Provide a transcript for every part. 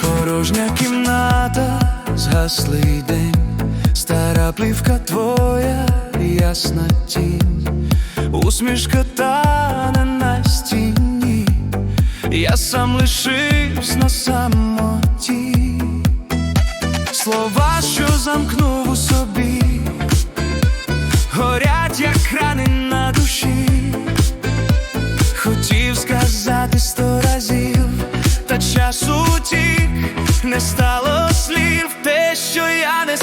Порожня кімната, згаслий день, стара плівка твоя, ясна тінь, усмішка та не я сам лишився на самоті, слова, що замкнув у собі, горять, як рани на душі. Хотів сказати сто разів, та часу утік, не стало слів, те, що я не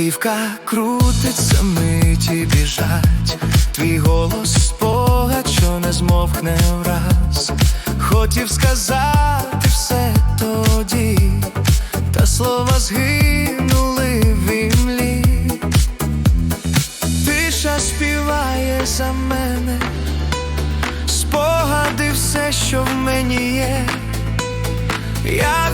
Плівка крутиться, миті біжать, твій голос спогад, що не змовкне враз. Хотів сказати все тоді, та слова згинули в імлі. Тиша співає за мене, спогади все, що в мені є. Я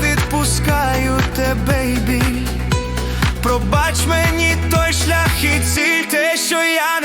Пробач мені той шлях і ціль, те, що я